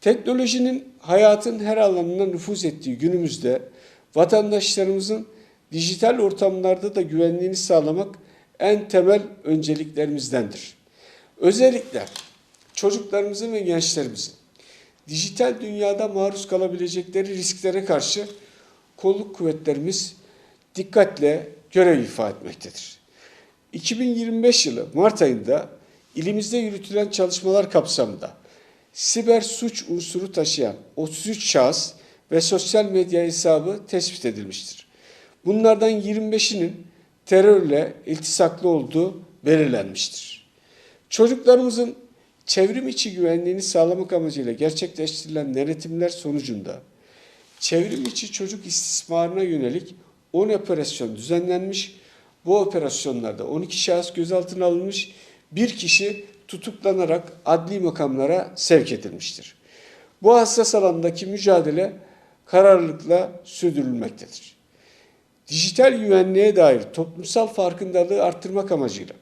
Teknolojinin hayatın her alanına nüfuz ettiği günümüzde vatandaşlarımızın dijital ortamlarda da güvenliğini sağlamak en temel önceliklerimizdendir. Özellikle çocuklarımızın ve gençlerimizin dijital dünyada maruz kalabilecekleri risklere karşı kolluk kuvvetlerimiz dikkatle görev ifa etmektedir. 2025 yılı Mart ayında ilimizde yürütülen çalışmalar kapsamında siber suç unsuru taşıyan 33 şahıs ve sosyal medya hesabı tespit edilmiştir. Bunlardan 25'inin terörle iltisaklı olduğu belirlenmiştir. Çocuklarımızın çevrim içi güvenliğini sağlamak amacıyla gerçekleştirilen denetimler sonucunda çevrim içi çocuk istismarına yönelik 10 operasyon düzenlenmiş. Bu operasyonlarda 12 şahıs gözaltına alınmış, bir kişi tutuklanarak adli makamlara sevk edilmiştir. Bu hassas alandaki mücadele kararlılıkla sürdürülmektedir. Dijital güvenliğe dair toplumsal farkındalığı arttırmak amacıyla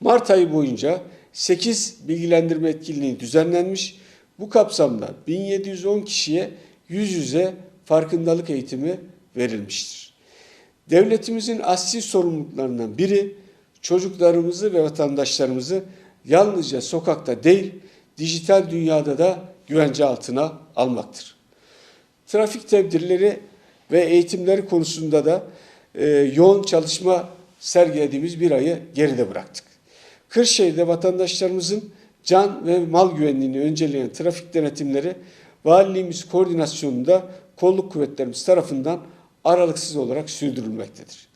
Mart ayı boyunca 8 bilgilendirme etkinliği düzenlenmiş. Bu kapsamda 1710 kişiye yüz yüze farkındalık eğitimi verilmiştir. Devletimizin asli sorumluluklarından biri çocuklarımızı ve vatandaşlarımızı yalnızca sokakta değil, dijital dünyada da güvence altına almaktır. Trafik tedbirleri ve eğitimleri konusunda da e, yoğun çalışma sergilediğimiz bir ayı geride bıraktık. Kırşehir'de vatandaşlarımızın can ve mal güvenliğini önceleyen trafik denetimleri valiliğimiz koordinasyonunda kolluk kuvvetlerimiz tarafından aralıksız olarak sürdürülmektedir.